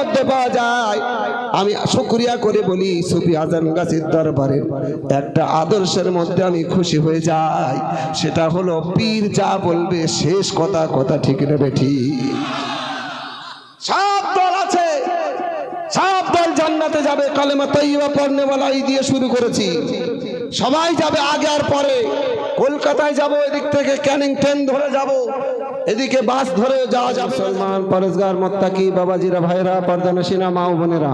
মধ্যে পাওয়া যায়। আমি শুক্রিয়া করে বলি সুফি আজান গাছির দরবারে, একটা আদর্শের মধ্যে আমি খুশি হয়ে যাই। সেটা হলো পীর যা বলবে, শেষ কথা কথা ঠিক নেবে ঠিক। সব দল আছে, সব দল জান্নাতে যাবে। কালেমা তৈবা পড়নে বলাই দিয়ে শুরু করেছি। সবাই যাবে আগে আর পরে। কলকাতায় যাব, এদিক থেকে ক্যানিং ট্রেন ধরে যাব। এদিকে বাস ধরে যাওয়া যাবে সলমান পরেশগার, মোত্তাকি, বাবাজিরা, ভাইরা, পর্দানসীনা, মা ও বোনেরা।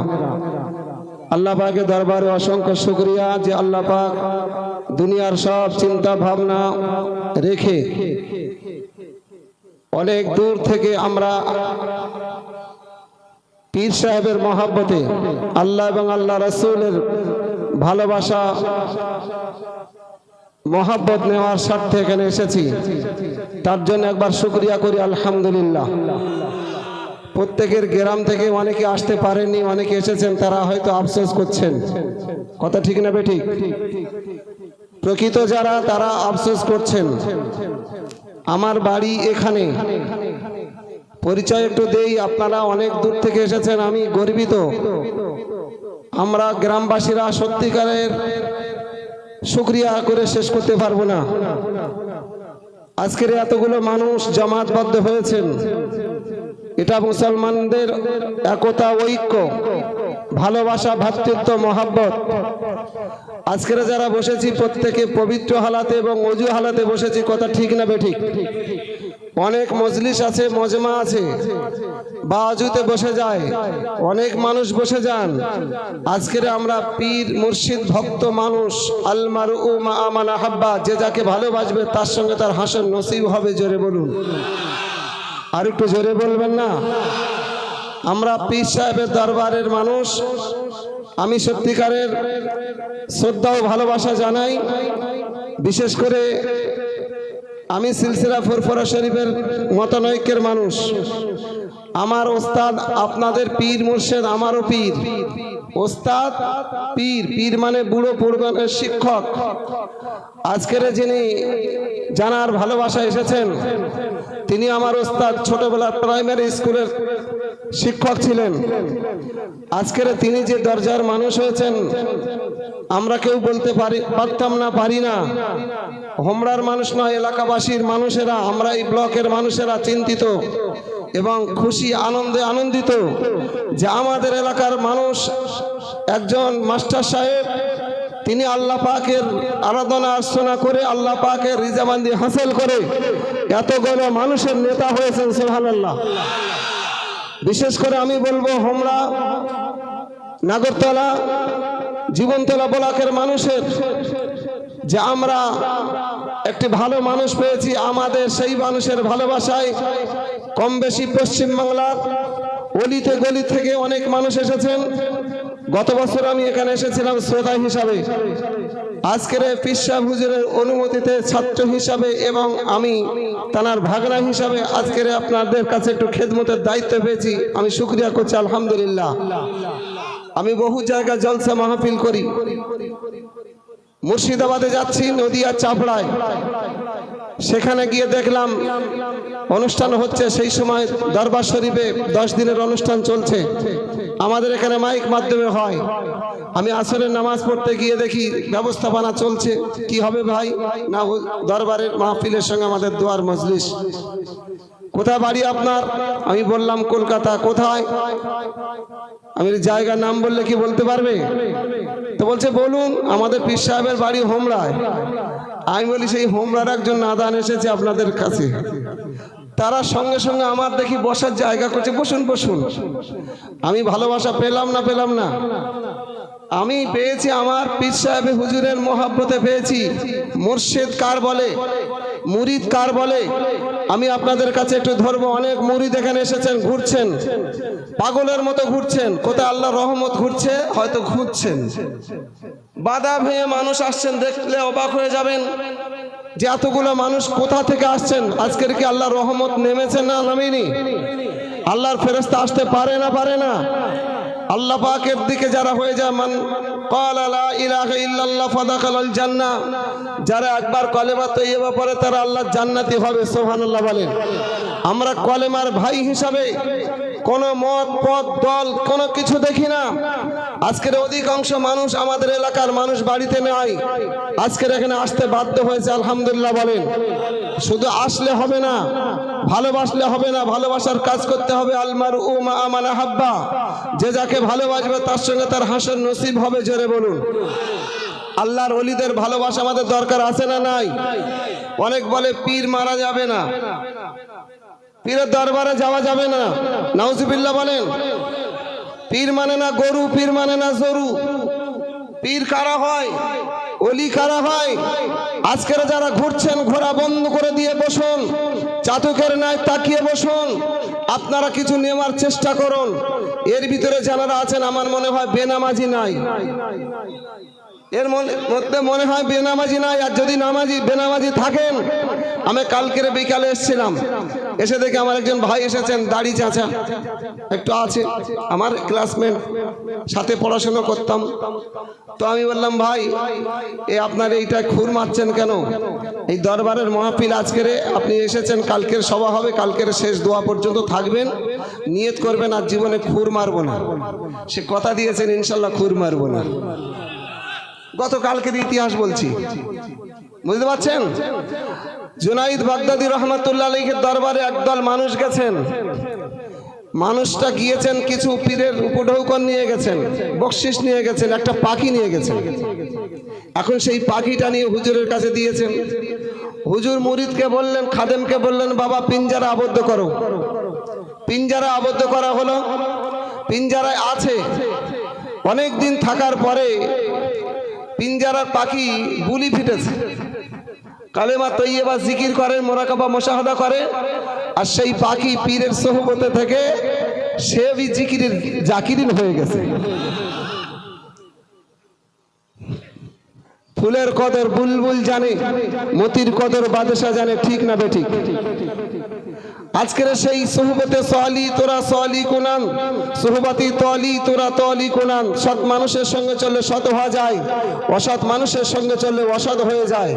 আল্লাহ পাকের দরবারে অসংখ্য শুক্রিয়া যে আল্লাহ পাক দুনিয়ার সব চিন্তা ভাবনা রেখে অনেক দূর থেকে আমরা পীর সাহেবের মহাব্বতে আল্লাহ এবং আল্লাহ রসুলের ভালোবাসা মহাব্বত নেওয়ার স্বার্থে এখানে এসেছি। তার জন্য একবার শুক্রিয়া করি, আলহামদুলিল্লাহ। প্রত্যেকের গ্রাম থেকে অনেকে আসতে পারেননি, অনেকে এসেছেন, তারা হয়তো আফসোস করছেন। কথা ঠিক না বেঠিক? প্রকৃত যারা, তারা আফসোস করছেন। আমার বাড়ি এখানে। পরিচয় একটু দেই, আপনারা অনেক দূর থেকে এসেছেন, আমি গর্বিত। আমরা গ্রামবাসীরা সত্যিকারের শুক্রিয়া করে শেষ করতে পারব না। আজকের এতগুলো মানুষ জামাতবদ্ধ হয়েছেন। এটা মুসলমানদের একতা, ঐক্য, ভালোবাসা ভ্রাতৃত্ব মহাব্বত। আজকের যারা বসেছি, প্রত্যেকে পবিত্র হালাতে এবং অজু হালাতে বসেছি, কথা ঠিক না বেঠিক? অনেক মজলিস আছে, মজমা আছে। বাজুতে বসে যায়। অনেক মানুষ বসে যান। আজকের আমরা পীর মুর্শিদ ভক্ত মানুষ আলমার উ মা আমানা হাব্বা, যে যাকে ভালোবাসবে, তার সঙ্গে তার হাসন নসিব হবে, জোরে বলুন। আর একটু জোরে বলবেন না? আমরা পীর সাহেবের দরবারের মানুষ। আমি সত্যিকারের শ্রদ্ধা ও ভালোবাসা জানাই। বিশেষ করে আমি সিলসিলা ফুরফরা শরীফের মতানৈক্যের মানুষ। আমার ওস্তাদ আপনাদের পীর মুর্শেদ, আমারও পীর। ওস্তাদ, পীর পীর মানে বুড়ো পূর্বের শিক্ষক। আজকের যিনি জানার ভালোবাসা এসেছেন, তিনি আমার ওস্তাদ ছোটবেলার প্রাইমারি স্কুলের শিক্ষক ছিলেন। আজকের তিনি যে দরজার মানুষ হয়েছেন, আমরা কেউ বলতে পারি পারতাম না, পারি না। হোমড়ার মানুষ নয়, এলাকাবাসীর মানুষেরা, আমরা এই ব্লকের মানুষেরা চিন্তিত। এবং খুশি, আনন্দে আনন্দিত যে আমাদের এলাকার মানুষ একজন মাস্টার সাহেব, তিনি আল্লাহ পাকের আরাধনা আর্চনা করে আল্লাহ পাকের রিজাবান্দি হাসিল করে এতগুলো মানুষের নেতা হয়েছেন সোহানাল্লাহ বিশেষ করে আমি বলব, হোমরা, নাগরতলা, জীবনতলা ব্লকের মানুষের যে আমরা একটি ভালো মানুষ পেয়েছি, আমাদের সেই মানুষের ভালোবাসায় কম বেশি পশ্চিমবাংলার অলিতে গলি থেকে অনেক মানুষ এসেছেন। গত বছর আমি এখানে এসেছিলাম শ্রোতা হিসাবে। আজকের পিসা হুজুরের অনুমতিতে ছাত্র হিসাবে এবং আমি তানার ভাগনা হিসাবে আজকের আপনাদের কাছে একটু খেদমতের দায়িত্ব পেয়েছি। আমি শুক্রিয়া করছি, আলহামদুলিল্লাহ। আমি বহু জায়গায় জলসা মাহফিল করি। মুর্শিদাবাদে যাচ্ছি নদিয়া চাপড়ায়। সেখানে গিয়ে দেখলাম অনুষ্ঠান হচ্ছে, সেই সময় দরবার শরীফে দশ দিনের অনুষ্ঠান চলছে। আমাদের এখানে মাইক মাধ্যমে হয়। আমি আসরের নামাজ পড়তে গিয়ে দেখি ব্যবস্থাপনা চলছে। কি হবে ভাই? না, দরবারের মাহফিলের সঙ্গে আমাদের দোয়ার মজলিস। কোথায় বাড়ি আপনার? আমি বললাম, কলকাতা। কোথায়? আমি জায়গার নাম বললে কি বলতে পারবে? তো বলছে, বলুন, আমাদের পীর সাহেবের বাড়ি হোমরায়। আমি বলি, সেই হোমরার একজন নাদান এসেছে আপনাদের কাছে। তারা সঙ্গে সঙ্গে আমার দেখি বসার জায়গা করছে। বসুন বসুন। আমি ভালোবাসা পেলাম না পেলাম না। আমি পেয়েছি আমার পীর সাহেব হুজুরের মোহাব্বতে পেয়েছি। মুর্শেদ কার বলে? মুরিদ কার বলে? আমি আপনাদের কাছে একটু ধরবো অনেক মুরিদ এখানে এসেছেন, ঘুরছেন। পাগলের মতো ঘুরছেন, কোথায় আল্লাহ রহমত ঘুরছে, হয়তো ঘুরছেন। বাধা ভেঙে মানুষ আসছেন, দেখলে অবাক হয়ে যাবেন। যে এতগুলো মানুষ কোথা থেকে আসছেন? আজকের কি আল্লাহ রহমত নেমেছে না নামেনি? আল্লাহর ফেরস্তা আসতে পারে না পারে না? আল্লাহ পাকের দিকে যারা হয়ে যায় মান কলাল জান্না যারা একবার কলেমা তৈবা পরে তারা আল্লাহ জান্নাতি হবে সোহান আল্লাহ বলেন। আমরা কলেমার ভাই হিসাবে কোনো মত পদ দল, কোনো কিছু দেখি না। আজকের অধিকাংশ মানুষ আমাদের এলাকার মানুষ বাড়িতে নাই। আজকের এখানে আসতে বাধ্য হয়েছে, আলহামদুলিল্লাহ বলেন। শুধু আসলে হবে না, ভালোবাসলে হবে না, ভালোবাসার কাজ করতে হবে আলমার ও মা আমানা হাব্বা যে যাকে ভালোবাসবে তার সঙ্গে তার হাসর নসিব হবে, জোরে বলুন। আল্লাহর অলিদের ভালোবাসা আমাদের দরকার আছে না নাই? অনেক বলে পীর মারা যাবে না। পীরের দরবারে যাওয়া যাবে না। নাউজুবিল্লাহ বলেন, পীর মানে না গরু, পীর মানে না জরু। পীর কারা হয়? অলি কারা হয়? আজকের যারা ঘুরছেন ঘোরা বন্ধ করে দিয়ে বসুন, চাতকের নাই তাকিয়ে বসুন, আপনারা কিছু নেওয়ার চেষ্টা করুন। এর ভিতরে যারা আছেন, আমার মনে হয় বেনামাজি নাই। এর মধ্যে মনে হয় বেনামাজি নাই, আর যদি নামাজি বেনামাজি থাকেন, আমি কালকের বিকালে এসেছিলাম। এসে দেখে আমার একজন ভাই এসেছেন, দাড়ি চাচা। একটু আছে। আমার ক্লাসমেট সাথে পড়াশুনো করতাম। তো আমি বললাম, ভাই, এ আপনার এইটা খুর মারছেন কেন? এই দরবারের মহাপিল আজকের আপনি এসেছেন, কালকের সভা হবে, কালকের শেষ দোয়া পর্যন্ত থাকবেন। নিয়ত করবেন, আর জীবনে খুর মারবো না। সে কথা দিয়েছেন, ইনশাল্লাহ খুর মারবো না। গতকালকের ইতিহাস বলছি। বুঝতে পারছেন? জুনাইদ বাগদাদি রহমতুল্লাহ আলীর দরবারে একদল মানুষ গেছেন। মানুষটা গিয়েছেন কিছু পীরের উপঢৌকন নিয়ে গেছেন, বকশিস নিয়ে গেছেন, একটা পাখি নিয়ে গেছেন। এখন সেই পাখিটা নিয়ে হুজুরের কাছে দিয়েছেন। হুজুর মুরিদকে বললেন, খাদেমকে বললেন, বাবা, পিঞ্জারা আবদ্ধ করো। পিঞ্জারা আবদ্ধ করা হলো। পিঞ্জারায় আছে। অনেক দিন থাকার পরে পিঞ্জারার পাখি বুলি ফিটেছে। কালেমা তৈয়বা জিকির করে মোরাকাবা মোশাহাদা করে। আর সেই পাখি পীরের সহবতে থেকে সে জিকিরের জাকিরিন হয়ে গেছে। ফুলের কদর বুলবুল জানে, মতির কদর বাদশা জানে, ঠিক না বেঠিক? আজকের সেই সোহবতে সলি তোরা সলি কোনান সোহবাতি তলি তোরা তলি কোনান সৎ মানুষের সঙ্গে চললে সৎ হওয়া যায়, অসৎ মানুষের সঙ্গে চললে অসৎ হয়ে যায়।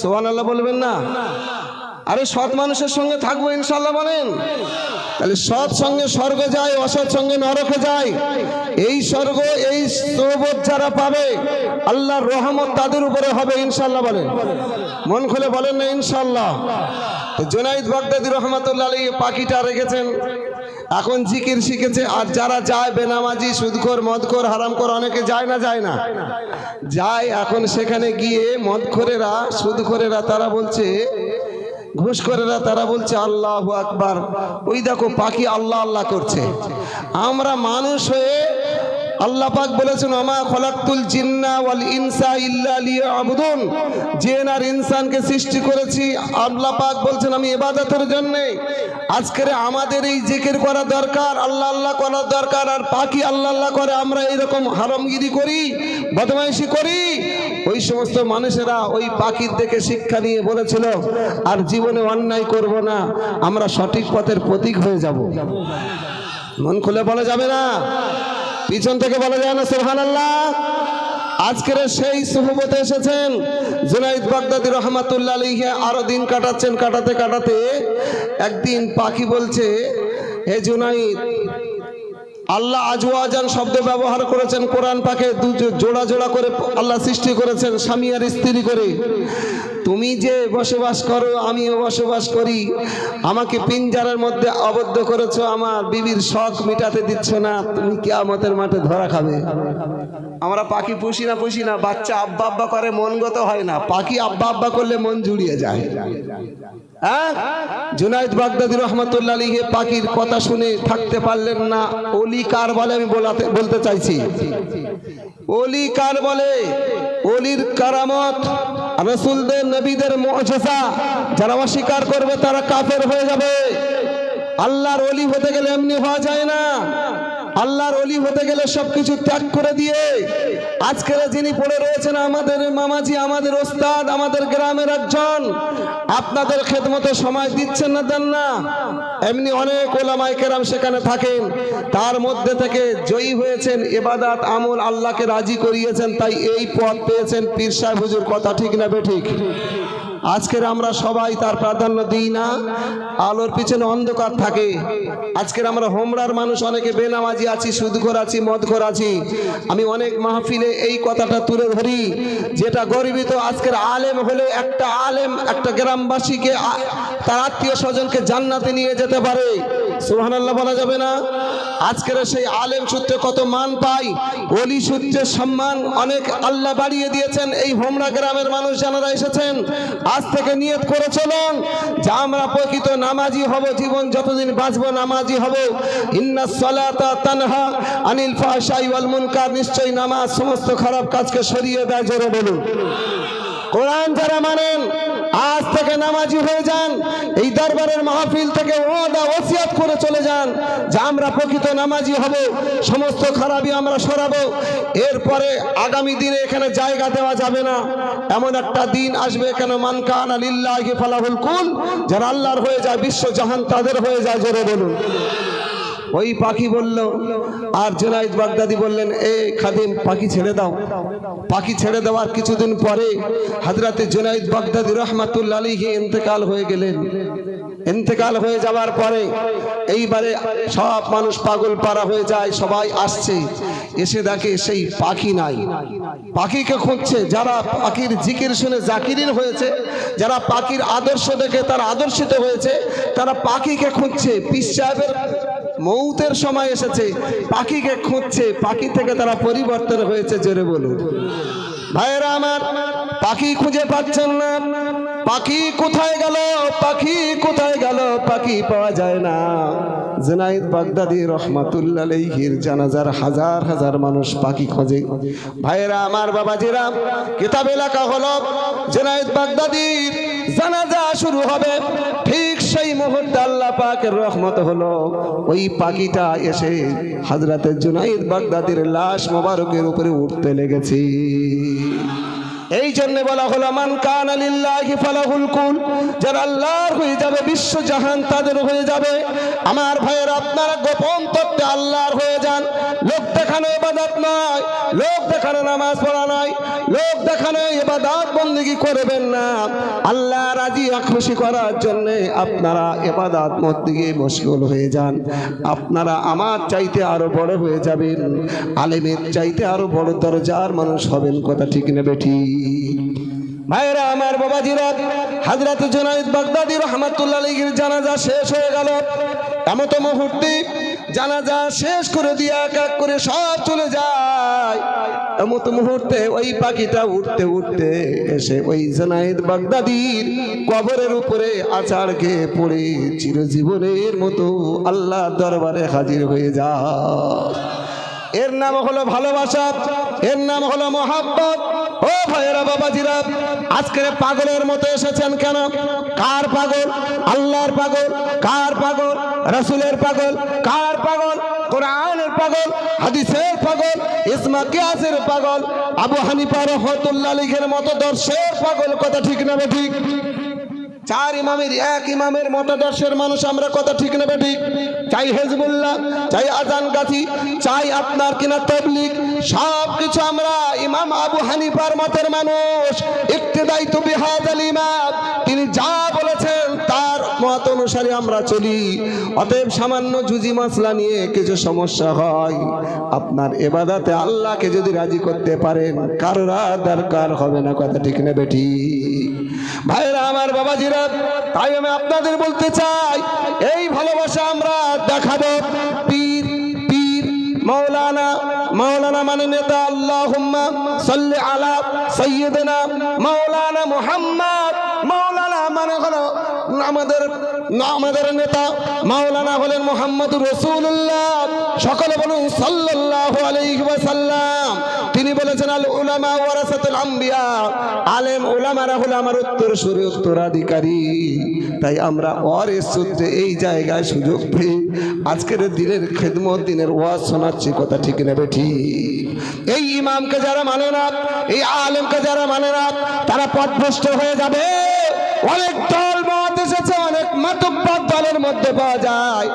সোহান আল্লাহ বলবেন না? আরে সৎ মানুষের সঙ্গে থাকব ইনশাল্লাহ বলেন। তাহলে সৎ সঙ্গে স্বর্গ যায়, অসৎ সঙ্গে নরকে যায়। এই স্বর্গ, এই সোহবত যারা পাবে, আল্লাহর রহমত তাদের উপরে হবে ইনশাল্লাহ বলেন। মন খুলে বলেন না ইনশাল্লাহ তো জোনাইদ বাগদাদি রহমতুল্লাহ আলী পাখিটা রেখেছেন। এখন জিকির শিখেছে, আর যারা যায় বেনামাজি, সুদখোর, মদখোর, হারামখোর, অনেকে যায় না যায় না। যায়, এখন সেখানে গিয়ে মদখোরেরা, সুদখোরেরা, তারা বলছে ঘুষখোরেরা তারা বলছে, আল্লাহ আকবার। ওই দেখো, পাখি আল্লাহ আল্লাহ করছে। আমরা মানুষ হয়ে আল্লাহ পাক বলেছেন আমা খলাকুল জিন্না ওয়াল ইনসা ইল্লা লিয়াবুদুন। জিন আর ইনসানকে সৃষ্টি করেছি, আল্লাহ পাক বলছেন, আমি ইবাদতের জন্য। আজকের আমাদের এই জিকির করা দরকার, আল্লাহ আল্লাহ করা দরকার, আর পাখি আল্লাহ আল্লাহ করে, আমরা এরকম হারামগিরি করি, বদমাইশি করি ওই সমস্ত মানুষেরা ওই পাখির দেখে শিক্ষা নিয়ে বলেছিল, আর জীবনে অন্যায় করব না, আমরা সঠিক পথের প্রতীক হয়ে যাব। মন খুলে বলা যাবে না? পিছন থেকে বলা যায় না সোহান আল্লাহ আজকের সেই সুহবতে এসেছেন, জুনাইদ বাগদাদি রহমাতুল্লাহ আলীকে আরও দিন কাটাচ্ছেন, কাটাতে কাটাতে, একদিন পাখি বলছে, হে জুনাইদ আল্লাহ আজওয়াজান শব্দ ব্যবহার করেছেন, কোরআন পাকে দু জোড়া জোড়া করে আল্লাহ সৃষ্টি করেছেন, স্বামী আর স্ত্রী করে। তুমি যে বসবাস করো, আমিও বসবাস করি। আমাকে পিঞ্জারের মধ্যে আবদ্ধ করেছ, আমার বিবির শখ মিটাতে দিচ্ছ না, তুমি কেয়ামতের মাঠে ধরা খাবে। আমরা পাখি পুষি না পুষি না, বাচ্চা আব্বা আব্বা করে মনগত হয় না। পাখি আব্বা আব্বা করলে মন জুড়িয়ে যায়। হ্যাঁ? বাগদাদি রহমতুল্লাহ আলীকে পাখির কথা শুনে থাকতে পারলেন না। অলি কার বলে আমি বলাতে বলতে চাইছি? অলি কার বলে? অলির কারামত। রসুলদের, নবীদের মজেসা যারা অস্বীকার করবে তারা কাফের হয়ে যাবে। আল্লাহর অলি হতে গেলে এমনি হওয়া যায় না। আল্লাহর অলি হতে গেলে সবকিছু ত্যাগ করে দিয়ে আজকের যিনি পড়ে রয়েছেন আমাদের মামাজি, আমাদের ওস্তাদ, আমাদের গ্রামের একজন, আপনাদের খেদমতে সময় দিচ্ছেন না দেন না? এমনি অনেক ওলামাই কেরাম সেখানে থাকেন, তার মধ্যে থেকে জয়ী হয়েছেন, এবাদাত আমল আল্লাহকে রাজি করিয়েছেন, তাই এই পথ পেয়েছেন পীর সাহেব হুজুর, কথা ঠিক না বেঠিক আজকের আমরা সবাই তার প্রাধান্য দিই না। আলোর পিছনে অন্ধকার থাকে। আজকের আমরা হোমরার মানুষ, অনেকে বেনামাজি আছি সুদঘর আছি মদঘর আছি। আমি অনেক মাহফিলে এই কথাটা তুলে ধরি, যেটা গর্বিত। আজকের আলেম হলে একটা আলেম, একটা গ্রামবাসীকে তার আত্মীয় স্বজনকে জান্নাতে নিয়ে যেতে পারে। সুবহানাল্লাহ বলা যাবে না। আজকের সেই আলেম সূত্রে কত মান পাই অলি সূত্রে সম্মান অনেক আল্লাহ বাড়িয়ে দিয়েছেন। এই হোমরা গ্রামের মানুষ যারা এসেছেন, আজ থেকে নিয়ত করে চলুন, যে আমরা প্রকৃত নামাজি হব, জীবন যতদিন বাঁচবো নামাজি হব। ইন্না সালাতা তানহা আনিল ফাহশাই ওয়াল মুনকার, নিশ্চয়ই নামাজ সমস্ত খারাপ কাজকে সরিয়ে দেয়, জোরে বলুন। কোরআন যারা মানেন আজ থেকে নামাজি হয়ে যান। এই দরবারের মাহফিল থেকে ওয়াদা, ওসিয়াত করে চলে যান যে আমরা প্রকৃত নামাজি হব, সমস্ত খারাপই আমরা সরাবো। এরপরে আগামী দিনে এখানে জায়গা দেওয়া যাবে না। এমন একটা দিন আসবে কেন? মান কান আলিল্লাহি ফালাহুল কুল, যারা আল্লাহর হয়ে যায়, বিশ্ব জাহান তাদের হয়ে যায়, জোরে বলুন। ওই পাখি বলল, আর জুনাইদ বাগদাদি বললেন, এ খাদিম, পাখি ছেড়ে দাও। পাখি ছেড়ে দেওয়ার কিছুদিন পরে হাজরাতে জুনাইদ বাগদাদি রহমাতুল্লা আলীকে ইন্তেকাল হয়ে গেলেন। ইন্তেকাল হয়ে যাওয়ার পরে এইবারে সব মানুষ পাগল পাড়া হয়ে যায়, সবাই আসছে। এসে দেখে সেই পাখি নাই। পাখিকে খুঁজছে, যারা পাখির জিকির শুনে জাকিরিন হয়েছে, যারা পাখির আদর্শ দেখে তারা আদর্শিত হয়েছে, তারা পাখিকে খুঁজছে। পিস সাহেবের মৌতের সময় এসেছে। পাখিকে খুঁজছে, পাখি থেকে তারা পরিবর্তন হয়েছে, জোরে বলুন। ভাইয়েরা আমার, পাখি খুঁজে পাচ্ছেন না। পাখি কোথায় গেল? পাখি কোথায় গেল? পাখি পাওয়া যায় না। জেনাইদ বাগদাদি রহমাতুল্লাহ আলাইহির জানাজার হাজার হাজার মানুষ পাখি খোঁজে। ভাইয়েরা আমার বাবাজিরা, কিতাবে লেখা হলো জেনাইদ বাগদাদির জানাজা শুরু হবে। ঠিক সেই মুহূর্তে আল্লাহ পাকের রহমত হলো। ওই পাখিটা এসে হাজরাতে জুনাইদ বাগদাদির লাশ মোবারকের উপরে উঠতে লেগেছে। এই জন্য বলা হলো, মান কান আলিল্লাহি ফালাহুল কুল যারা আল্লাহর হয়ে যাবে, বিশ্ব জাহান তাদের হয়ে যাবে। আমার ভাইয়ের, আপনারা গোপন তত্ত্বে আল্লাহর হয়ে যান। লোক দেখানো ইবাদত নয়, লোক দেখানো নামাজ পড়া নয়, লোক দেখানো ইবাদত বন্দেগি করবেন না। আল্লাহ রাজি খুশি করার জন্য আপনারা এবাদাত মধ্যে মশগুল হয়ে যান। আপনারা আমার চাইতে আরও বড় হয়ে যাবেন। আলেমের চাইতে আরও বড় দরজার মানুষ হবেন, কথা ঠিক নেবে ঠিক? ভাইরা আমার বাবাজিরা, হাজরাত জুনাইদ বাগদাদি রহমাতুল্লাহ আলাইহির জানাজা শেষ হয়ে গেল। এমত মুহূর্তে জানাজা শেষ করে দিয়ে এক এক করে সব চলে যায়। এমত মুহূর্তে ওই পাখিটা উঠতে উঠতে এসে ওই জুনাইদ বাগদাদির কবরের উপরে আচার খেয়ে পড়ে চিরজীবনের মতো আল্লাহ দরবারে হাজির হয়ে যায়। এর নাম হলো ভালোবাসা, এর নাম হলো মহাব্বত ও ভাইয়েরা, বাবাজিরা, আজকের পাগলের মতো এসেছেন কেন? কার পাগল? আল্লাহর পাগল? কার পাগল? রসুলের পাগল? কার পাগল? কোরআনের পাগল? হাদিসের পাগল? ইসমা কিয়াসের পাগল? আবু হানিফা রহমতুল্লাহ লিখের মতো দর্শের পাগল, কথা ঠিক না ঠিক? চার ইমামের, এক ইমামের মতাদর্শের মানুষ আমরা কথা ঠিক নেবে ঠিক চাই হেজবুল্লাহ, চাই আজান গাছি চাই আপনার কিনা তবলিক সব কিছু আমরা ইমাম আবু হানিফার মতের মানুষ। ইফতেদাই তো বিহাদ ইমাম, তিনি যা অনুসারে আমরা চলি, অতএব সামান্য জুজি মাসলা নিয়ে কিছু সমস্যা হয়। আপনার এবাদাতে আল্লাহকে যদি রাজি করতে পারেন, কারোরা দরকার হবে না, কথা ঠিক নেবে ঠিক ভাইরা আমার বাবাজিরা, তাই আমি আপনাদের বলতে চাই, এই ভালোবাসা আমরা দেখাবো পীর পীর মৌলানা মৌলানা মানে নেতা আল্লাহ সাল্লি আলা সৈয়দনা মৌলানা মুহাম্মদ মৌলানা মানে হলো আমাদের আমাদের নেতা মাওলানা হলেন মোহাম্মদ রসুল্লাহ সকলে বলুন সাল্লাল্লাহু আলাইহি ওয়াসাল্লাম। তিনি বলেছেন, আল উলামা ওয়ারাসাতুল আম্বিয়া। আলেম উলামারা হলো আমার উত্তর সুরে উত্তরাধিকারী। তাই আমরা ওয়ারেস সূত্রে এই জায়গায় সুযোগ পেয়ে আজকের দিনের খেদমত, দিনের ওয়াজ শোনাচ্ছি, কথা ঠিক নেবে ঠিক। এই ইমামকে যারা মানে না, এই আলেমকে যারা মানে না, তারা পথভ্রষ্ট হয়ে যাবে। অনেক দল মাতব্বর দলের মধ্যে পাওয়া যায়।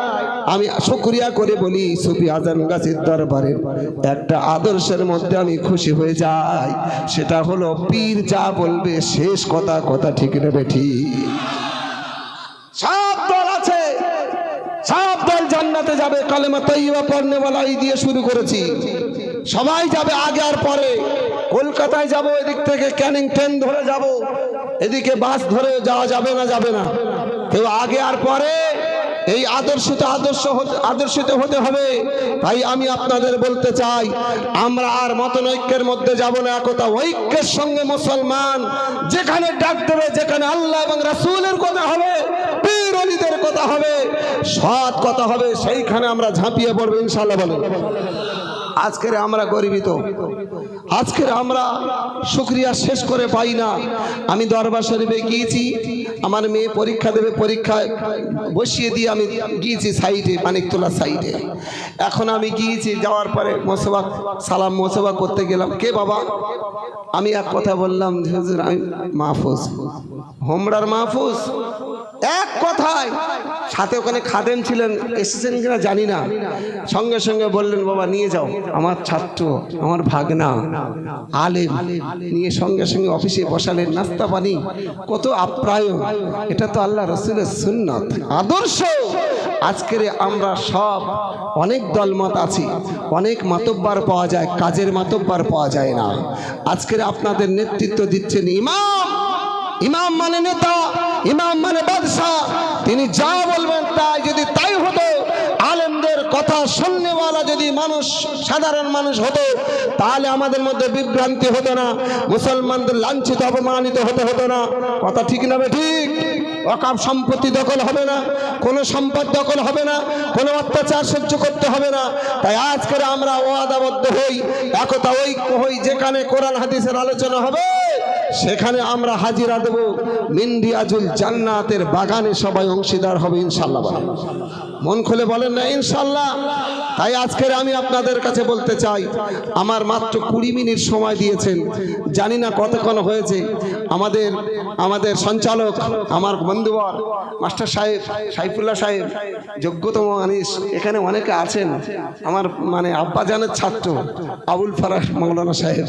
আমি শুক্রিয়া করে বলি সুফি আজম গাছের দরবারে একটা আদর্শের মধ্যে আমি খুশি হয়ে যাই। সেটা হলো পীর যা বলবে শেষ কথা কথা ঠিক নেবে ঠিক। সব দল আছে। সব দল জান্নাতে যাবে। কালেমা তৈবা বলা এই দিয়ে শুরু করেছি। সবাই যাবে আগে আর পরে। কলকাতায় যাব, এদিক থেকে ক্যানিং ট্রেন ধরে যাব। এদিকে বাস ধরে যাওয়া যাবে না যাবে না। কেউ আগে আর পরে এই আদর্শিত আদর্শ আদর্শিত হতে হবে। তাই আমি আপনাদের বলতে চাই, আমরা আর মতনৈক্যের মধ্যে যাব না একতা ঐক্যের সঙ্গে মুসলমান। যেখানে ডাক দেবে, যেখানে আল্লাহ এবং রাসূলের কথা হবে, পীর কথা হবে, সৎ কথা হবে, সেইখানে আমরা ঝাঁপিয়ে পড়ব ইনশাল্লাহ বলেন। আজকের আমরা গরিবিত। আজকের আমরা শুক্রিয়া শেষ করে পাই না। আমি দরবার শরীফে গিয়েছি, আমার মেয়ে পরীক্ষা দেবে, পরীক্ষায় বসিয়ে দিয়ে আমি গিয়েছি সাইডে, মানিকতলা সাইডে। এখন আমি গিয়েছি, যাওয়ার পরে মোসবা সালাম মোসবা করতে গেলাম। কে বাবা? আমি এক কথা বললাম আমি মাহফুজ। হোমরার মাহফুজ? এক কথায়, সাথে ওখানে খাদেম ছিলেন, এসেছেন কিনা জানি না। সঙ্গে সঙ্গে বললেন, বাবা, নিয়ে যাও, আমার ছাত্র, আমার ভাগনা, আলেম। নিয়ে সঙ্গে সঙ্গে অফিসে বসালেন, নাস্তা পানি, কত আপ্যায়ন এটা তো আল্লাহ রসুলের সুন্নত। আদর্শ। আজকের আমরা সব অনেক দলমত আছি, অনেক মাতব্বার পাওয়া যায়, কাজের মাতব্বার পাওয়া যায় না। আজকের আপনাদের নেতৃত্ব দিচ্ছেন ইমাম। ইমাম মানে নেতা। ইমাম মানে বাদশাহ। তিনি যা বলবেন তাই যদি তাই হতো, আলেমদের কথা শুননেওয়ালা যদি মানুষ, সাধারণ মানুষ হতো, তাহলে আমাদের মধ্যে বিভ্রান্তি হতো না, মুসলমানদের লাঞ্ছিত, অপমানিত হতে হতো না। কথা ঠিক না ঠিক? অকাপ সম্পত্তি দখল হবে না, কোনো সম্পদ দখল হবে না, কোনো অত্যাচার সহ্য করতে হবে না। তাই আজকের আমরা ওয়াদাবদ্ধ হই, একতা ঐক্য হই, যেখানে কোরআন, হাদিসের আলোচনা হবে। সেখানে আমরা হাজিরা দেব মিন্দিয়াজুল জান্নাতের বাগানে সবাই অংশীদার হবে ইনশাল্লাহ মন খুলে বলেন না ইনশাল্লাহ তাই আজকের আমি আপনাদের কাছে বলতে চাই, আমার মাত্র কুড়ি মিনিট সময় দিয়েছেন, জানি না কতক্ষণ হয়েছে। আমাদের আমাদের সঞ্চালক, আমার বন্ধুবর, মাস্টার সাহেব, সাইফুল্লাহ সাহেব, যোগ্যতম আনিস এখানে অনেকে আছেন। আমার মানে আব্বাজানের ছাত্র, আবুল ফারাস মৌলানা সাহেব।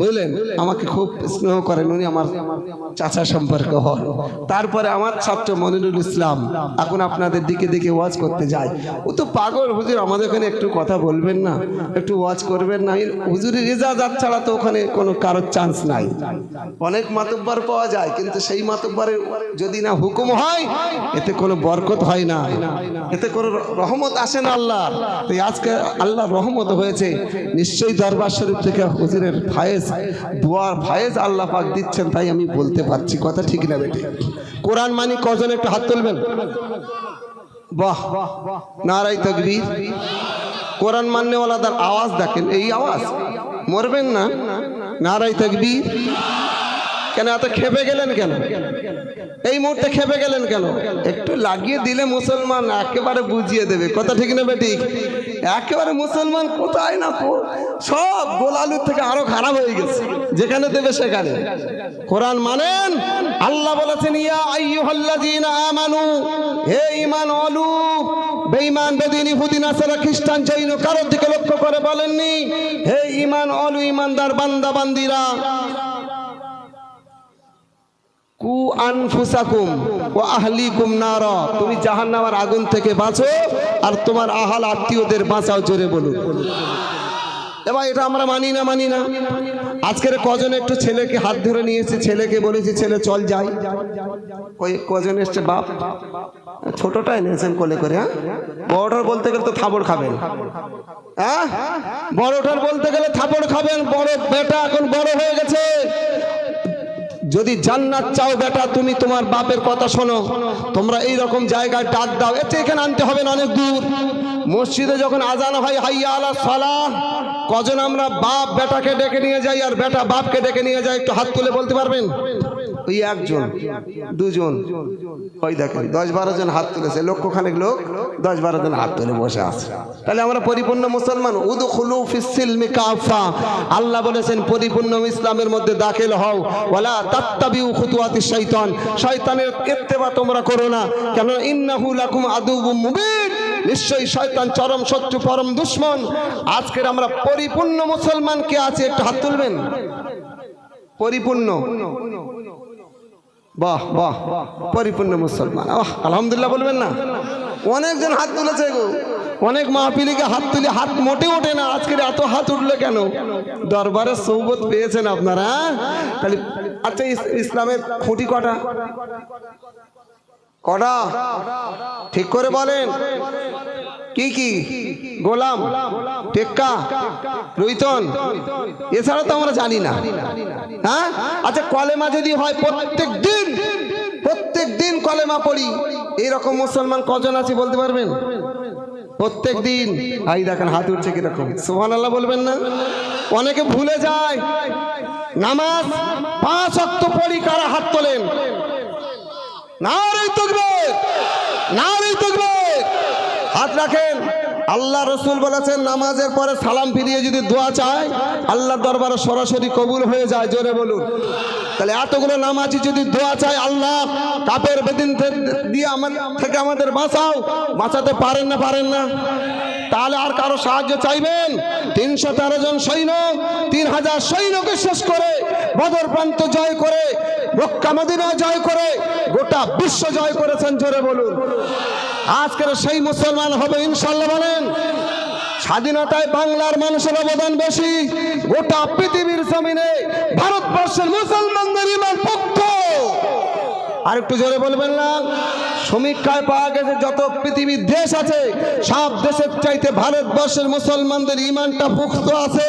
বুঝলেন? আমাকে খুব স্নেহ করেন উনি আমার চাচা সম্পর্ক হন। তারপরে আমার ছাত্র মনিরুল ইসলাম এখন আপনাদের দিকে দিকে ওয়াজ করতে যায়। ও তো পাগল, হুজুর, আমাদের ওখানে একটু কথা বলবেন না, একটু ওয়াজ করবেন না। হুজুরের ইজাজাত ছাড়া তো ওখানে কোনো কারোর চান্স নাই। অনেক মাতব্বার পাওয়া যায়, কিন্তু সেই মাতব্বরের যদি না হুকুম হয়, এতে কোনো বরকত হয় না। এতে কোনো রহমত আসে না আল্লাহ। তাই আজকে আল্লাহ রহমত হয়েছে। নিশ্চয়ই দরবার শরীফ থেকে হুজুরের ফায়েজ, দুয়ার ফায়েজ আল্লাহ পাক দিচ্ছেন তাই আমি বলতে পারছি, কথা ঠিক না বেটে। কোরআন মানি কজন একটু হাত তুলবেন? বাহ নারাই তকবীর। কোরআন মাননেওয়ালা তার আওয়াজ দেখেন, এই আওয়াজ। মরবেন না? নারাই তকবীর। কেন, এত খেপে গেলেন কেন? এই মুহূর্তে খেপে গেলেন কেন? একটু লাগিয়ে দিলে মুসলমান একেবারে বুঝিয়ে দেবে। কথা ঠিক নেবে ঠিক? একেবারে মুসলমান কোথায় না সব গোলালুর থেকে আরও খারাপ হয়ে গেছে। যেখানে দেবে সেখানে। কোরআন মানেন? আল্লাহ বলেছেন, ইয়া আইয়ুহাল্লাযীনা আমানু, হে ঈমান অলু বেঈমান, বেদিনী ফুদিন আসারা খ্রিস্টান, জৈন কারোর দিকে লক্ষ্য করে বলেননি? হে ঈমান অলু ঈমানদার, বান্দা, বান্দিরা কু আনফুসাকুম ও আহলিকুম নারা। তুমি জাহান্নামের আগুন থেকে বাঁচো আর তোমার আহাল আত্মীয়দের বাঁচাও জোরে বলুন। এবার এটা আমরা মানি না মানি না। আজকের কজন একটু ছেলেকে হাত ধরে নিয়েছে, ছেলেকে বলেছি, ছেলে, চল যাই। কজন এসছে? বাপ? ছোটটাই নিয়েছেন কোলে করে হ্যাঁ? বড়টার বলতে গেলে তো থাবড় খাবেন। হ্যাঁ? বড়টার বলতে গেলে থাপড় খাবেন, বড় বেটা এখন বড় হয়ে গেছে। যদি জান্নাত চাও বেটা, তুমি তোমার বাপের কথা শোনো। তোমরা এই রকম জায়গায় ডাক দাও। এতে এখানে আনতে হবে না, অনেক দূর। মসজিদে যখন আজান হয়, হাইয়া আলা সালাহ কজন আমরা বাপ বেটাকে ডেকে নিয়ে যাই আর বেটা বাপকে ডেকে নিয়ে যাই, একটু হাত তুলে বলতে পারবেন? ওই একজন, দুজন। ওই দেখেন, দশ বারো জন হাত তুলেছে লক্ষ খানেক লোক দশ বারো জন হাত তুলে বসে আছে। তাহলে আমরা পরিপূর্ণ মুসলমান? উদু খুলু ফিসিলমি কাফা। আল্লাহ বলেছেন, পরিপূর্ণ ইসলামের মধ্যে দাখিল হও। ওয়ালা তাত্তাবিউ খুতুয়াতি শয়তান শয়তানের ইত্তেবা তোমরা করো না। কেন ইন্নাহু লাকুম আদুবুম মুবিন। নিশ্চয়ই শয়তান চরম শত্রু, পরম দুশ্মন। আজকের আমরা পরিপূর্ণ মুসলমান কে আছে একটু হাত তুলবেন? পরিপূর্ণ। বাহ বাহ, পরিপূর্ণ মুসলমান। আহ, আলহামদুলিল্লাহ বলবেন না? অনেকজন হাত তুলেছে গো। অনেক মাহপিলিকে হাত তুলে হাত মোটে ওঠে না। আজকের এত হাত উঠলে কেন? দরবারে সৌবত পেয়েছেন আপনারা হ্যাঁ? তাহলে আচ্ছা ইস- ইসলামের খুঁটি কটা? কটা ঠিক করে বলেন। কি কি? গোলাম, টেক্কা, রুইতন। এছাড়া তো আমরা জানি না। হ্যাঁ? আচ্ছা কলেমা যদি হয় প্রত্যেক দিন প্রত্যেক দিন কলেমা পড়ি। এইরকম মুসলমান কজন আছে বলতে পারবেন? প্রত্যেক দিন। আই দেখেন, হাত উঠছে কীরকম। সোহান আল্লাহ বলবেন না? অনেকে ভুলে যায়। নামাজ পাঁচ অক্ত পড়ি, কারা হাত তোলেন? নারী তকবীর নারী তকবীর। হাত রাখেন। আল্লাহ রসুল বলেছেন, নামাজের পরে সালাম ফিরিয়ে যদি দোয়া চায় আল্লাহ দরবারে সরাসরি কবুল হয়ে যায়, জোরে বলুন। তাহলে এতগুলো নামাজি যদি দোয়া চায়, আল্লাহ কাপের বেদিন দিয়ে আমার থেকে আমাদের বাঁচাও। বাঁচাতে পারেন না পারেন না। তাহলে আর কারও সাহায্য চাইবেন? তিনশো তেরো জন সৈন্য, তিন হাজার সৈন্যকে শেষ করে বদর প্রান্ত জয় করে মক্কা মদিনা জয় করে, গোটা বিশ্ব জয় করেছেন, জোরে বলুন। আজকের সেই মুসলমান হবে, ইনশাল্লাহ বলেন। স্বাধীনতায় বাংলার মানুষের অবদান বেশি, গোটা পৃথিবীর জমিনে ভারতবর্ষের মুসলমানদের ইমান পক্ষ। আর একটু জোরে বলবেন না, সমীক্ষায় পাওয়া গেছে, যত পৃথিবীর দেশ আছে, সব দেশের চাইতে ভারতবর্ষের মুসলমানদের ইমানটা পুখ্ত আছে।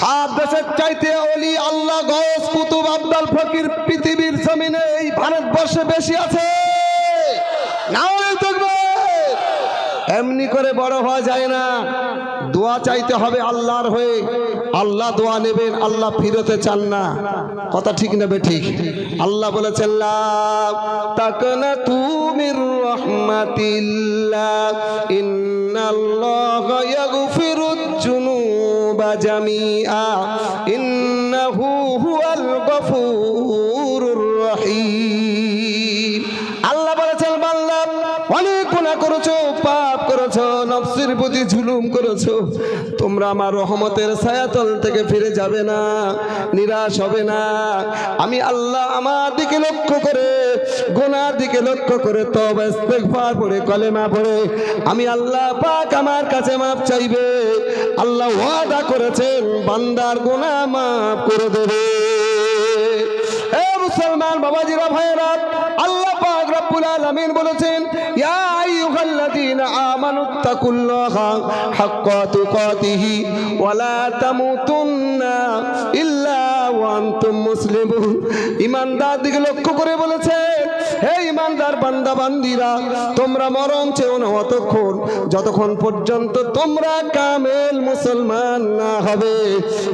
সব দেশের চাইতে অলি আল্লাহ গস কুতুব আব্দাল ফকির পৃথিবীর জমিনে এই ভারতবর্ষে বেশি আছে। নাও এমনি করে বড় হওয়া যায় না। দোয়া চাইতে হবে আল্লাহর হয়ে। আল্লাহ দোয়া নেবেন, আল্লাহ ফিরতে চান না। কথা ঠিক নেবে ঠিক? আল্লাহ বলেছেন তাকনা তুমির রহমাতিল্লাহ, ইন্নাল্লাহ ইয়াগফিরুজ জামিআ ইন্নাহু হুয়াল গফুরুর রহিম। নফসের প্রতি জুলুম করেছ। তোমরা আমার রহমতের ছায়াতল থেকে ফিরে যাবে না, নিরাশ হবে না। আমি আল্লাহ আমার দিকে লক্ষ্য করে, গোনার দিকে লক্ষ্য করে তবে পড়ে, কলেমা পড়ে। আমি আল্লাহ পাক আমার কাছে মাপ চাইবে। আল্লাহ ওয়াদা করেছেন, বান্দার গোনা মাফ করে দেবে। এ মুসলমান বাবাজিরা ভাইরা আল্লাহ পাক রব্বুল আলামিন বলেছেন, ইয়া হাক্কা তুকাতিহি ওয়া লা তামুতুন্না ইল্লা ওয়া আনতুম মুসলিমুন ঈমানদার দিকে লক্ষ্য করে বলেছে, হে ঈমানদার বান্দা বান্দিরা তোমরা মরণ চেও না অতক্ষণ, যতক্ষণ পর্যন্ত তোমরা কামেল মুসলমান না হবে।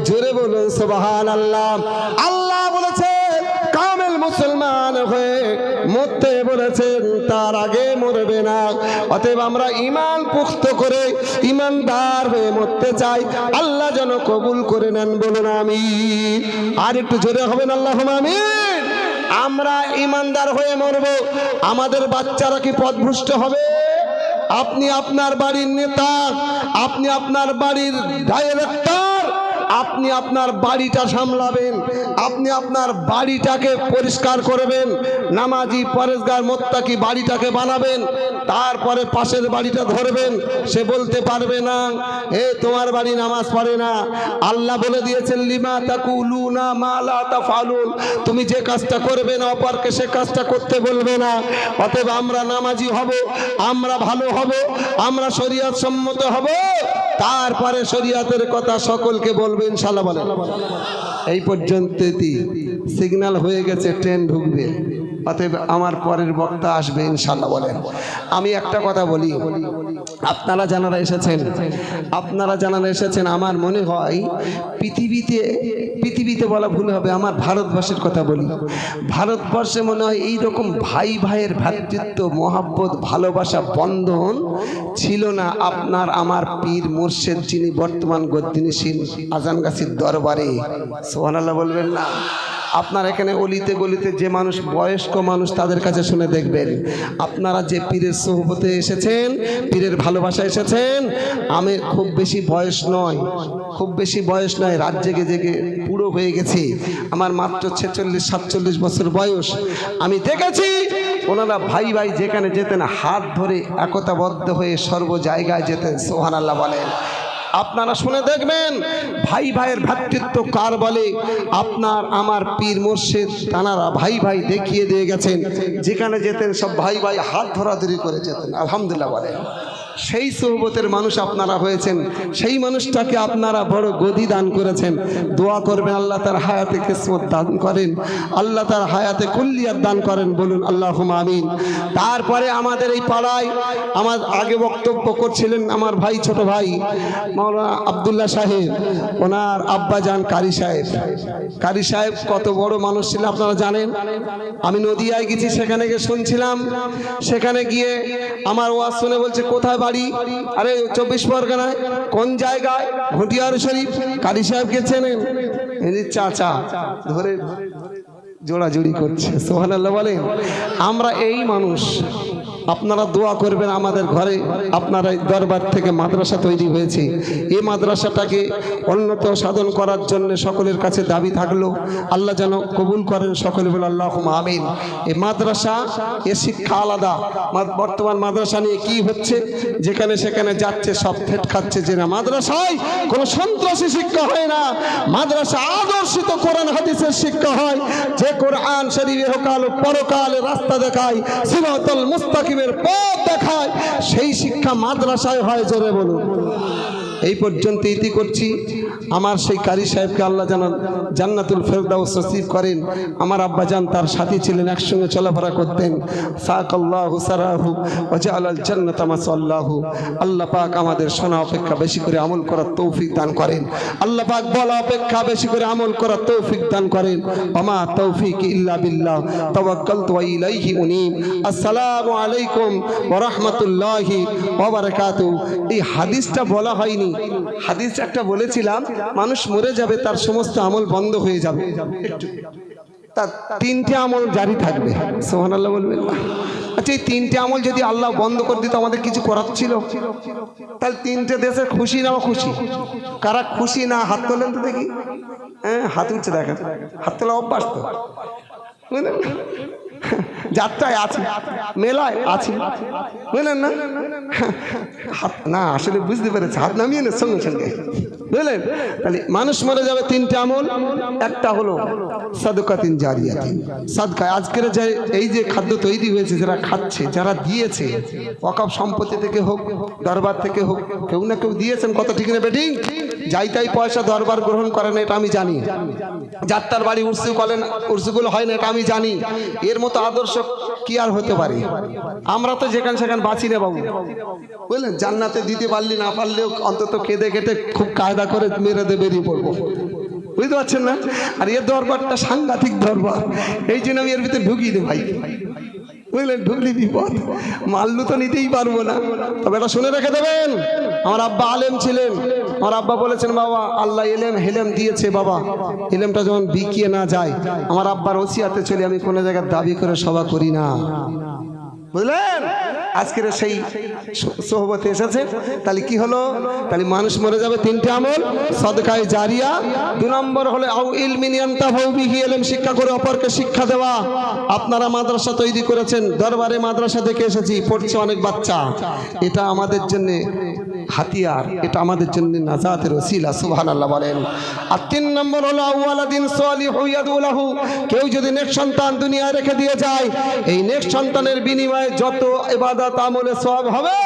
জোরে বলুন, সুবহানাল্লাহ। আল্লাহ মুসলমান হয়ে মরতে বলেছেন, তার আগে মরবে না। অতএব আমরা ইমান পুখ্ত করে ইমানদার হয়ে মরতে চাই। আল্লাহ যেন কবুল করে নেন বলুন আমি আর একটু জোরে হবেন আল্লাহ আমিন। আমরা ইমানদার হয়ে মরব। আমাদের বাচ্চারা কি পথভ্রষ্ট হবে? আপনি আপনার বাড়ির নেতা, আপনি আপনার বাড়ির ডাইরেক্টর। আপনি আপনার বাড়িটা সামলাবেন, আপনি আপনার বাড়িটাকে পরিষ্কার করবেন, নামাজি পরেশগার মোত্তাকি বাড়িটাকে বানাবেন, তারপরে পাশের বাড়িটা ধরবেন, সে বলতে পারবে না, এ, তোমার বাড়ি নামাজ পড়ে না। আল্লাহ বলে দিয়েছেন, লিমা তাকুলু না মালা তা তাফালুন তুমি যে কাজটা করবে না, অপরকে সে কাজটা করতে বলবে না। অতএব আমরা নামাজি হব, আমরা ভালো হব, আমরা শরীয়ত সম্মত হব, তারপরে শরীয়তের কথা সকলকে বলবে। ইনশাল্লাহ বলেন। এই পর্যন্ত সিগনাল হয়ে গেছে ট্রেন ঢুকবে। অতএব আমার পরের বক্তা আসবে ইনশাল্লাহ বলেন। আমি একটা কথা বলি, আপনারা জানারা এসেছেন, আপনারা জানারা এসেছেন, আমার মনে হয় পৃথিবীতে পৃথিবীতে বলা ভুল হবে, আমার ভারতবর্ষের কথা বলি। ভারতবর্ষে মনে হয় এই রকম ভাই ভাইয়ের ভ্রাতৃত্ব, মহাব্বত, ভালোবাসা, বন্ধন ছিল না আপনার, আমার পীর মুর্শেদ যিনি বর্তমান গদ্দিনীশীল আজানগাছির দরবারে। সোহানাল্লাহ বলবেন না? আপনার এখানে অলিতে গলিতে যে মানুষ, বয়স্ক মানুষ তাদের কাছে শুনে দেখবেন। আপনারা যে পীরের সোহবতে এসেছেন, পীরের ভালোবাসা এসেছেন, আমি খুব বেশি বয়স নয়, খুব বেশি বয়স নয়, রাত জেগে জেগে পুরো হয়ে গেছি। আমার মাত্র ছেচল্লিশ, সাতচল্লিশ বছর বয়স। আমি দেখেছি, ওনারা ভাই ভাই যেখানে যেতেন, হাত ধরে একতাবদ্ধ হয়ে সর্ব জায়গায় যেতেন সোহান আল্লাহ বলেন। আপনারা শুনে দেখবেন, ভাই ভাইয়ের ভ্রাতৃত্ব কার বলে? আপনার আমার পীর মোর্শেদ তানারা ভাই ভাই দেখিয়ে দিয়ে গেছেন, যেখানে যেতেন সব ভাই ভাই হাত ধরাধরি করে যেতেন, আলহামদুলিল্লাহ বলেন সেই সোহবতের মানুষ আপনারা হয়েছেন। সেই মানুষটাকে আপনারা বড় গদি দান করেছেন। দোয়া করবেন, আল্লাহ তার হায়াতে কিসমত দান করেন। আল্লাহ তার হায়াতে কুল্লিয়ার দান করেন, বলুন আল্লাহ আমিন। তারপরে আমাদের এই পাড়ায় আমার আগে বক্তব্য করছিলেন আমার ভাই, ছোট ভাই, মাওলানা আবদুল্লাহ সাহেব। ওনার আব্বাজান কারি সাহেব। কারি সাহেব কত বড় মানুষ ছিল, আপনারা জানেন? আমি নদিয়ায় গেছি, সেখানে গিয়ে শুনছিলাম। সেখানে গিয়ে আমার ওয়াজ শুনে বলছে, কোথায় বাড়ি আরে চব্বিশ পরগনায় কোন জায়গায় ভুটিয়ার শরীফ কারি সাহেবকে চেনেন চাচা ধরে জোড়াজুড়ি করছে সোহান আল্লাহ বলেন আমরা এই মানুষ আপনারা দোয়া করবেন আমাদের ঘরে। আপনারা দরবার থেকে মাদ্রাসা তৈরি হয়েছে। এই মাদ্রাসাটাকে উন্নত সাধন করার জন্য সকলের কাছে দাবি থাকল। আল্লাহ যেন কবুল করেন সকলে বলে আল্লাহ আমিন। এই মাদ্রাসা, এ শিক্ষা আলাদা। বর্তমান মাদ্রাসা নিয়ে কি হচ্ছে? যেখানে সেখানে যাচ্ছে, সব ফেট খাচ্ছে যে না। মাদ্রাসায় কোনো সন্ত্রাসী শিক্ষা হয় না। মাদ্রাসা আদর্শিত কোরআন, হাদিসের শিক্ষা হয়। যে কোরআন শরীফ এহকাল ও পরকালে রাস্তা দেখায়। সিরাতুল পথ দেখায় সেই শিক্ষা মাদ্রাসায় হয় জোরে বলুন। এই পর্যন্ত ইতি করছি। আমার সেই কারি সাহেবকে আল্লাহ যেন জান্নাতুল ফেরদাউস নসিব করেন। আমার আব্বাজান তার সাথী ছিলেন, একসঙ্গে চলাফেরা করতেন। সাকাল্লাহু সারাহু ওয়াজআলাল জান্নাতা মাসাল্লাহু। আল্লাহ পাক আমাদের শোনা অপেক্ষা বেশি করে আমল করার তৌফিক দান করেন। আল্লাহ পাক বলা অপেক্ষা বেশি করে আমল করার তৌফিক দান করেন। ওমা তৌফিক ইল্লা বিল্লাহ। তাওয়াক্কালতু ওয়া ইলাইহি উনীব। আসসালামু আলাইকুম ওয়া রাহমাতুল্লাহি ওয়া বারাকাতুহু। এই হাদিসটা বলা হয়নি হাদিস একটা বলেছিলাম, মানুষ মরে যাবে, তার সমস্ত আমল বন্ধ হয়ে যাবে। তার তিনটে আমল জারি থাকবে। সোহান আল্লাহ বলবেন আচ্ছা এই তিনটে আমল যদি আল্লাহ বন্ধ করে দিত, আমাদের কিছু করার ছিল? তাহলে তিনটে দেশের খুশি না খুশি কারা খুশি না, হাত তোলেন তো দেখি। হ্যাঁ হাত উঠছে দেখা হাত তোলা অভ্যাস তো। বুঝলেন? যাত্রায় আছে। মেলায় আছে। বুঝলেন না? হাত না, আসলে বুঝতে পেরেছে। হাত নামিয়ে না সঙ্গে সঙ্গে। বুঝলেন তাহলে মানুষ মরে যাবে তিনটে আমল। একটা হলো সাদকাতিন জারিয়াতিন সাদকায় আজকের যে এই যে খাদ্য তৈরি হয়েছে, যারা খাচ্ছে, যারা দিয়েছে অকাপ সম্পত্তি থেকে হোক, দরবার থেকে হোক, কেউ না কেউ দিয়েছেন কত ঠিক না বেটিং যাই তাই পয়সা দরবার গ্রহণ করে না এটা আমি জানি। যাত্রার বাড়ি উৎসু করেন উৎসুগুলো হয় না, এটা আমি জানি। এর মতো আদর্শ কি আর হতে পারে? আমরা তো যেখানে সেখানে বাঁচি না বাবু। বুঝলেন? জান্নাতে দিতে পারলি, না পারলেও অন্তত কেঁদে কেটে খুব কায়দা করে মেরে দিয়ে বেরিয়ে পড়ব। বুঝতে পারছেন না? আর এর দরবারটা সাংঘাতিক দরবার। এই জন্য আমি এর ভিতরে ঢুকিয়ে দিই ভাই। বুঝলেন? ঢুকলি বিপদ মাল্লু তো নিতেই পারব না। তবে এটা শুনে রেখে দেবেন। আমার আব্বা আলেম ছিলেন। আমার আব্বা বলেছেন, বাবা, আল্লাহ এলেম, হেলেম দিয়েছে বাবা। এলেমটা যখন বিকিয়ে না যায়, আমার আব্বার ওসিয়াতে চলে আমি কোনো জায়গার দাবি করে সভা করি না। বুঝলেন? আজকের সেই সোহবতে এসেছে। তাহলে কি হলো? তাহলে মানুষ মরে যাবে তিনটে আমল, সদকায় জারিয়া। দু নম্বর হলে আউ ইলমিনিয়ান্তা ভৌবিহি এলেম, শিক্ষা করে অপরকে শিক্ষা দেওয়া। আপনারা মাদ্রাসা তৈরি করেছেন, দরবারে মাদ্রাসা থেকে এসেছি, পড়ছে অনেক বাচ্চা। এটা আমাদের জন্য হাতিয়ার, এটা আমাদের জন্য নাজাতের ওসিলা, সুবহানাল্লাহ বলেন। আর তিন নম্বর হলো আউয়ালাদিন সালিহু ইয়াদুলাহু, কেউ যদি নেক্সট সন্তান দুনিয়ায় রেখে দিয়ে যায়, এই নেক্সট সন্তানের বিনিময়ে যত ইবাদত আমলে সব হবে,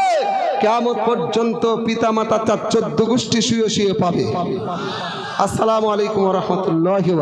কিয়ামত পর্যন্ত পিতা মাতা তার চোদ্দ গোষ্ঠী শুয়ে শুয়ে পাবে। আসসালামু আলাইকুম রাহমাতুল্লাহি